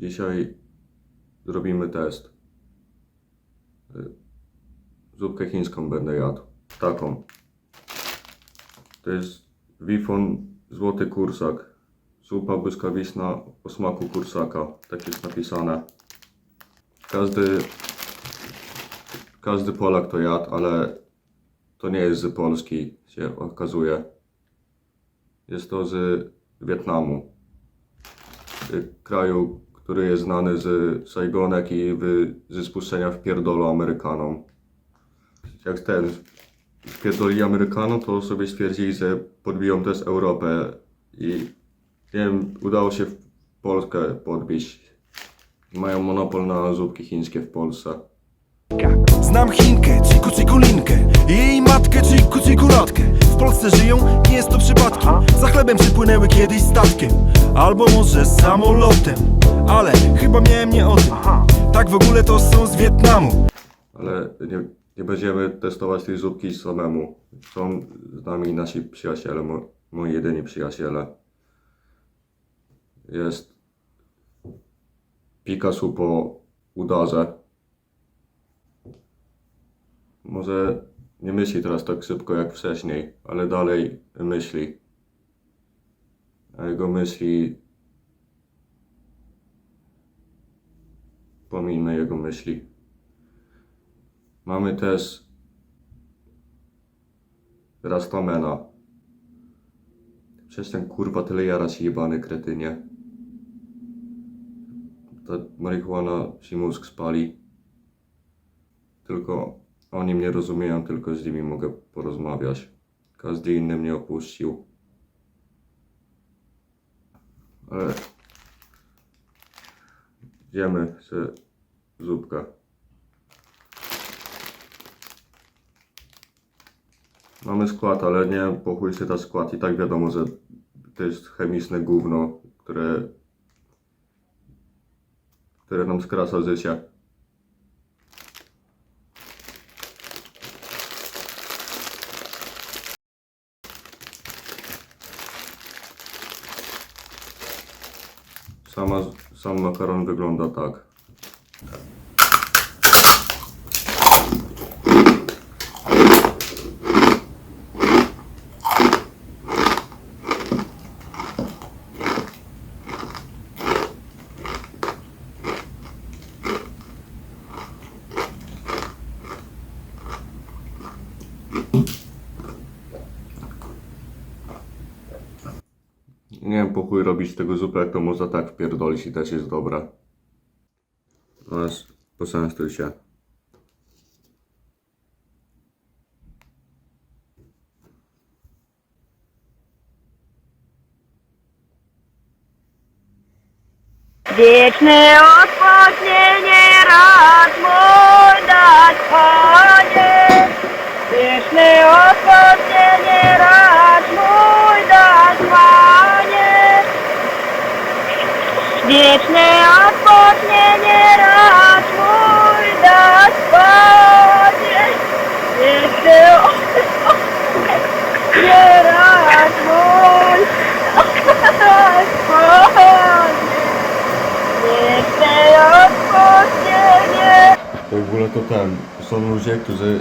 Dzisiaj zrobimy test. Y, Zupkę chińską będę jadł. Taką. To jest wifon złoty kursak. Zupa błyskawiczna o smaku kursaka. Tak jest napisane. Każdy każdy Polak to jadł, ale to nie jest z Polski, się okazuje. Jest to z Wietnamu. Y, Kraju, który jest znany z Saigonek i wy- ze spuszczenia w pierdolu Amerykanom. Jak ten wpierdolili Amerykanom, to sobie stwierdzili, że podbiją też Europę i nie wiem, udało się Polskę podbić. Mają monopol na zupki chińskie w Polsce. Znam Chinkę, ciku cikulinkę i jej matkę, ciku cikulotkę W Polsce żyją, nie jest to przypadkiem Za chlebem przypłynęły kiedyś statkiem Albo może samolotem Ale chyba miałem nie o tym Tak w ogóle to są z Wietnamu Ale nie, nie będziemy testować tej zupki samemu. Są z nami nasi przyjaciele, mo, moi jedyni przyjaciele. Jest Picasso po udarze. Może nie myśli teraz tak szybko jak wcześniej, ale dalej myśli. A jego myśli... Pominę jego myśli. Mamy też Rastamena. Przecież ten kurwa tyle jara się jebany kretynie. Ta marihuana ci mózg spali. Tylko oni mnie rozumieją, tylko z nimi mogę porozmawiać. Każdy inny mnie opuścił. Ale... Jemy sobie zupkę. Mamy skład, ale nie po chuj się ta skład i tak wiadomo, że to jest chemiczne gówno, które które nam skraca życie. Sama, sam makaron wygląda tak. Nie wiem po chuj robić tego zupę, jak to można tak wpierdolić i też jest dobra. Oraz poczęstuj się. Wieczne odpocznienie Wieczne odpocznienie rad mój dać, Panie. Wieczne odpocznienie rad mój dać, Panie. Wieczne odpocznienie To w ogóle to ten, są ludzie, którzy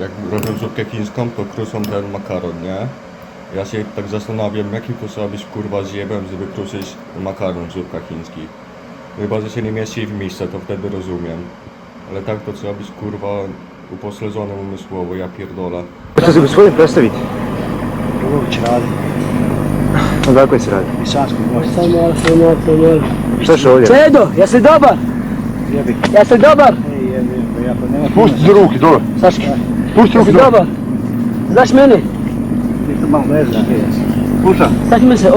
jak robią zupkę chińską, to kruszą ten makaron, nie? Ja się tak zastanawiam, jakim to trzeba być kurwa zjebem, żeby kruszyć makaron w zupkach chińskich. Chyba, że się nie mieści w miejsce, to wtedy rozumiem. Ale tak to trzeba być kurwa upośledzonym umysłowo, ja pierdolę. Što se gospodin predstaviti? Rogović radi, Odakle se radi? Pisanski most. Samo malo, samo malo, samo malo. Šta je ovdje? Čedo, jesi dobar? Jebi. Jesi dobar? Ej, jebi, bo ja to nema... Pusti ruke dole. Saški, Pusti jesi dobar? Znaš mene? Malo ne znam gdje. Slušam. Sad mi se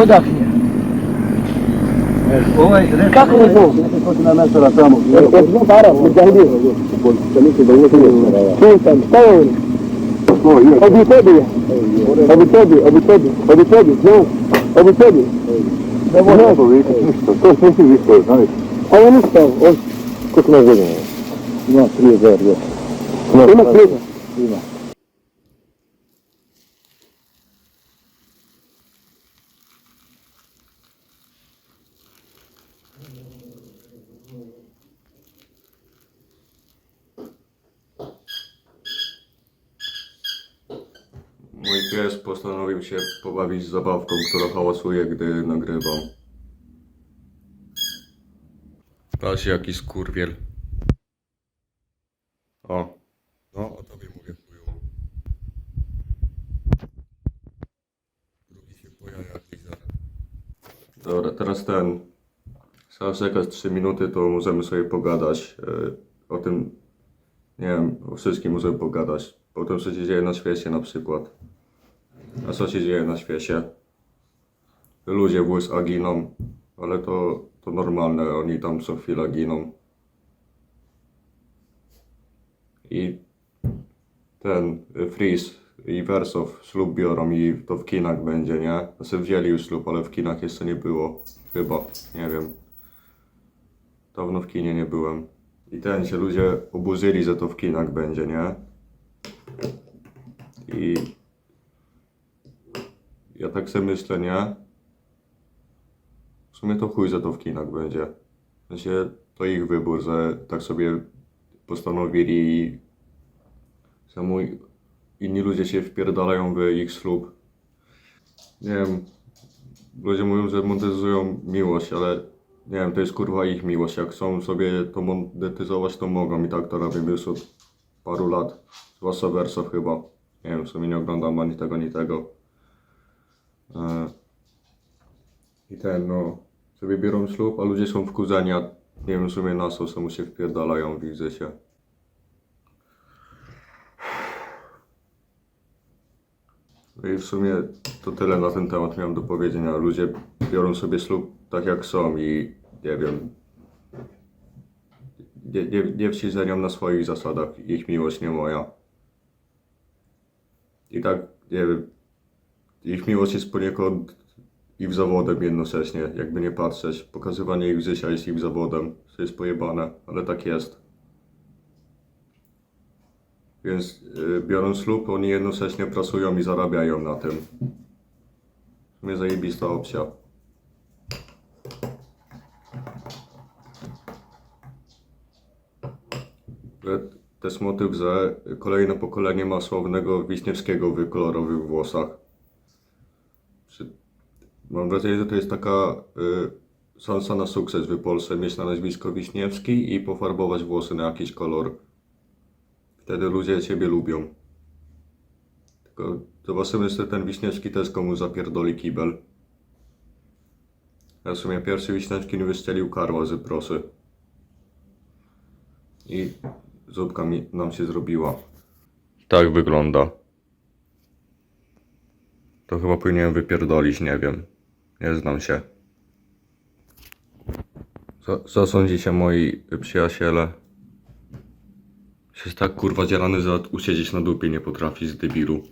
Kako je to? Kako je to? Kako je to? tamo. Ja to? Kako je to? Kako je to? Kako da to? Kako je to? Kako je to? Kako je to? Kako je. to? Kako je to? Kako je to? Kako je to? Kako Ne to? Kako ništa, to Kako je to? Kako je A on ništa, to? Kako ne znam? Ima 39 godina. Ima 30? Ima. Się pobawić z zabawką, która hałasuje, gdy nagrywam. Patrz jaki skurwiel. O. No, o tobie mówię chuju. Drugi się po jajach liza. Dobra, teraz ten. Zaraz czekać 3 minuty, to możemy sobie pogadać e, o tym, nie wiem, o wszystkim możemy pogadać. O tym, co się dzieje na świecie na przykład. A co się dzieje na świecie? Ludzie w USA giną, ale to, to normalne, oni tam co chwila giną. I ten Freeze i Wersow ślub biorą i to w kinach będzie, nie? Znaczy wzięli już ślub, ale w kinach jeszcze nie było. Chyba, nie wiem. Dawno w kinie nie byłem. I ten się ludzie oburzyli, że to w kinach będzie, nie? I ja tak sobie myślę, nie? W sumie to chuj, że to w kinach będzie. W sensie to ich wybór, że tak sobie postanowili i mój, inni ludzie się wpierdalają w ich ślub. Nie wiem, ludzie mówią, że monetyzują miłość, ale nie wiem, to jest kurwa ich miłość. Jak chcą sobie to monetyzować, to mogą i tak to robię już od paru lat. Zwłaszcza Wersow chyba. Nie wiem, w sumie nie oglądam ani tego, ani tego. E, I ten, no, sobie biorą ślub, a ludzie są wkurzeni, a nie wiem w sumie na co, mu się wpierdalają, widzę się. No i w sumie to tyle na ten temat miałem do powiedzenia. Ludzie biorą sobie ślub tak jak są i nie wiem. Nie, nie, nie wcielenią na swoich zasadach. Ich miłość, nie moja. I tak, nie wiem. Ich miłość jest poniekąd ich zawodem jednocześnie, jakby nie patrzeć. Pokazywanie ich życia jest ich zawodem, co jest pojebane, ale tak jest. Więc y, biorąc ślub, oni jednocześnie pracują i zarabiają na tym. W sumie zajebista opcja. Też motyw, że kolejne pokolenie ma sławnego Wiśniewskiego w kolorowych włosach. Mam wrażenie, że to jest taka y, szansa na sukces w Polsce, mieć na nazwisko Wiśniewski i pofarbować włosy na jakiś kolor. Wtedy ludzie ciebie lubią. Tylko zobaczymy, czy ten Wiśniewski też komuś zapierdoli kibel. Ja w sumie pierwszy Wiśniewski nie wystrzelił karła z prosy. I zupka mi, nam się zrobiła. Tak wygląda. To chyba powinienem wypierdolić, nie wiem. Nie znam się. Co, co sądzicie moi przyjaciele? Jest tak kurwa dzielany, że usiedzieć na dupie nie potrafi z debilu.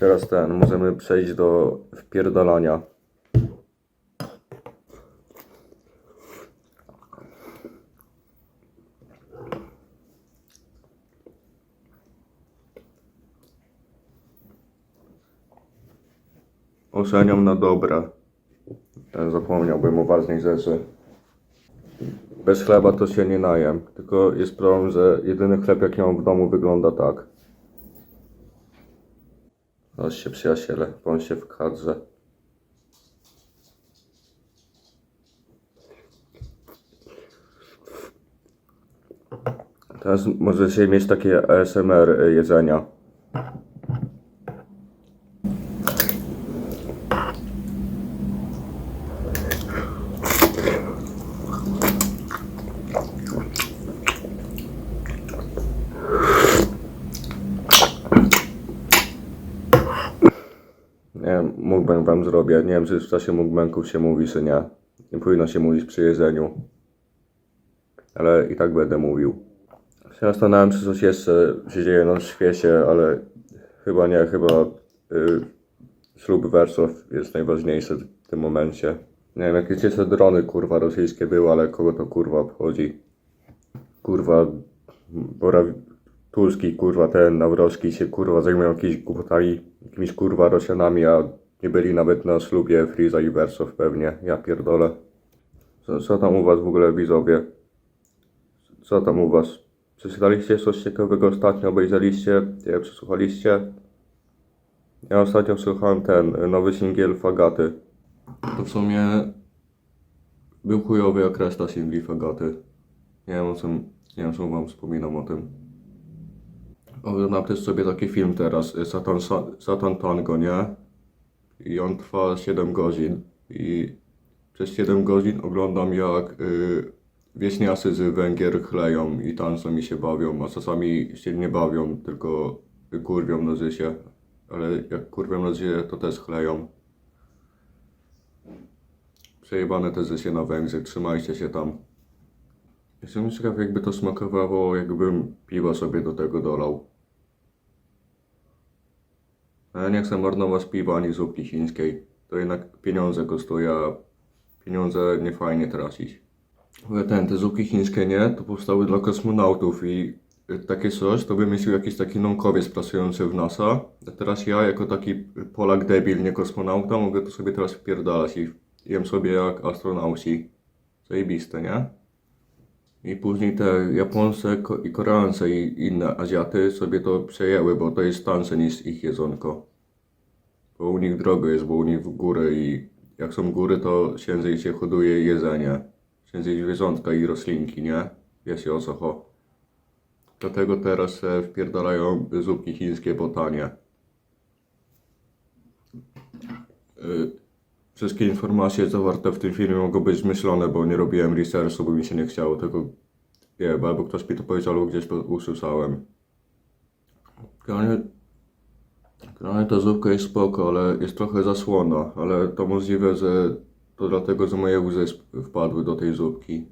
Teraz ten, możemy przejść do wpierdalania. Oceniam na dobre. Zapomniałbym o ważnej rzeczy. Bez chleba to się nie najem. Tylko jest problem, że jedyny chleb jaki mam w domu wygląda tak. Chodźcie przyjaciele, bądźcie w kadrze. Teraz możecie mieć takie ASMR jedzenia. Nie wiem, czy w czasie mukbangów się mówi, czy nie. Nie powinno się mówić przy jedzeniu. Ale i tak będę mówił. Się zastanawiam, czy coś jeszcze się dzieje na świecie, ale chyba nie, chyba y, ślub Wersow jest najważniejszy w tym momencie. Nie wiem, jakieś jeszcze drony kurwa rosyjskie były, ale kogo to kurwa obchodzi? Kurwa, Bora, Tulski, kurwa, ten Nawrowski się kurwa zajmują jakimiś głupotami, jakimiś kurwa Rosjanami, a nie byli nawet na ślubie Friza i Wersow pewnie. Ja pierdolę. Co, co tam u was w ogóle widzowie? Co tam u was? Przeczytaliście coś ciekawego ostatnio? Obejrzeliście? Przesłuchaliście? Ja ostatnio słuchałem ten nowy singiel Fagaty. To w sumie był chujowy jak reszta singli Fagaty. Nie wiem o czym, nie wiem wam wspominam o tym. Oglądam też sobie taki film teraz, Satan, Sa- Satan Tango, nie? I on trwa 7 godzin. I przez 7 godzin oglądam jak y, wieśniacy z Węgier chleją i tańczą i się bawią, a czasami się nie bawią, tylko kurwią na życie. Ale jak kurwią na życie, to też chleją. Przejebane te życie na Węgrzech, trzymajcie się tam. Jestem ciekaw jakby to smakowało, jakbym piwa sobie do tego dolał. Nie chcę marnować piwa ani zupki chińskiej. To jednak pieniądze kosztuje, a pieniądze nie fajnie tracić. Ten, te zupki chińskie nie, to powstały dla kosmonautów i takie coś to wymyślił jakiś taki naukowiec pracujący w NASA. A teraz ja jako taki Polak debil, nie kosmonauta, mogę to sobie teraz wpierdalać i jem sobie jak astronauci. Zajebiste, nie? I później te Japońce ko- i Koreance i inne Azjaty sobie to przejęły, bo to jest tańsze niż ich jedzonko. Bo u nich drogo jest, bo u nich w góry i jak są góry, to ciężej się hoduje jedzenie. Ciężej zwierzątka i roślinki, nie? Wiecie o co. Dlatego teraz se wpierdalają zupki chińskie po tanie. Wszystkie informacje zawarte w tym filmie mogą być zmyślone, bo nie robiłem researchu, bo mi się nie chciało, tylko nie wiem, albo ktoś mi to powiedział, albo gdzieś usłyszałem. Generalnie, ta zupka jest spoko, ale jest trochę zasłona, ale to możliwe, że to dlatego, że moje łzy wpadły do tej zupki.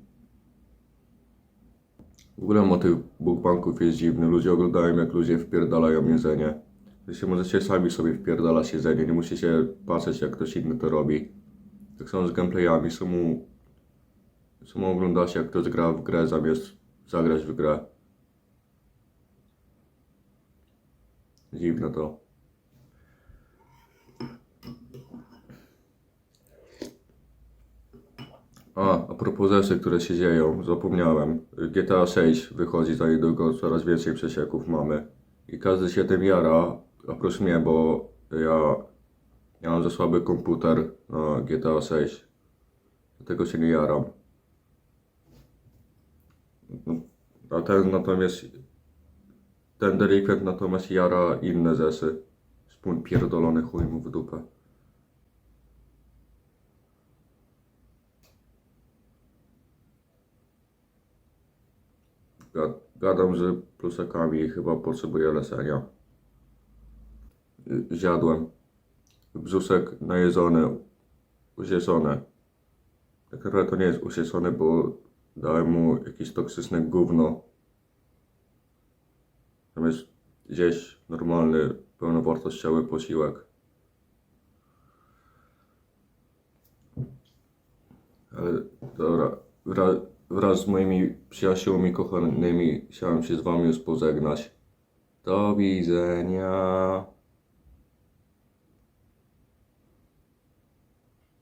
W ogóle motyw bukbanków jest dziwny, ludzie oglądają jak ludzie wpierdalają jedzenie. Wy się możecie sami sobie wpierdalać jedzenie, nie musicie patrzeć jak ktoś inny to robi. Tak samo z gameplayami, samo, samo oglądacie jak ktoś gra w grę zamiast zagrać w grę. Dziwne to. A, a propos rzeczy, które się dzieją, zapomniałem. GTA 6 wychodzi za niedługo, coraz więcej przesieków mamy. I każdy się tym jara, oprócz mnie, bo ja, ja mam za słaby komputer na GTA 6. Dlatego się nie jaram. A ten natomiast, ten delikwent natomiast jara inne zesy. Spół pierdolony chuj mu w dupę. Ga- Gadam, że plusakami chyba potrzebuję lesenia. Zjadłem. Brzusek najedzony, usieczony. Tak naprawdę to nie jest usieczony, bo dałem mu jakieś toksyczne gówno. Zamiast zjeść normalny, pełnowartościowy posiłek. Ale dobra, wraz, wraz z moimi przyjaciółmi kochanymi chciałem się z wami już pożegnać. Do widzenia.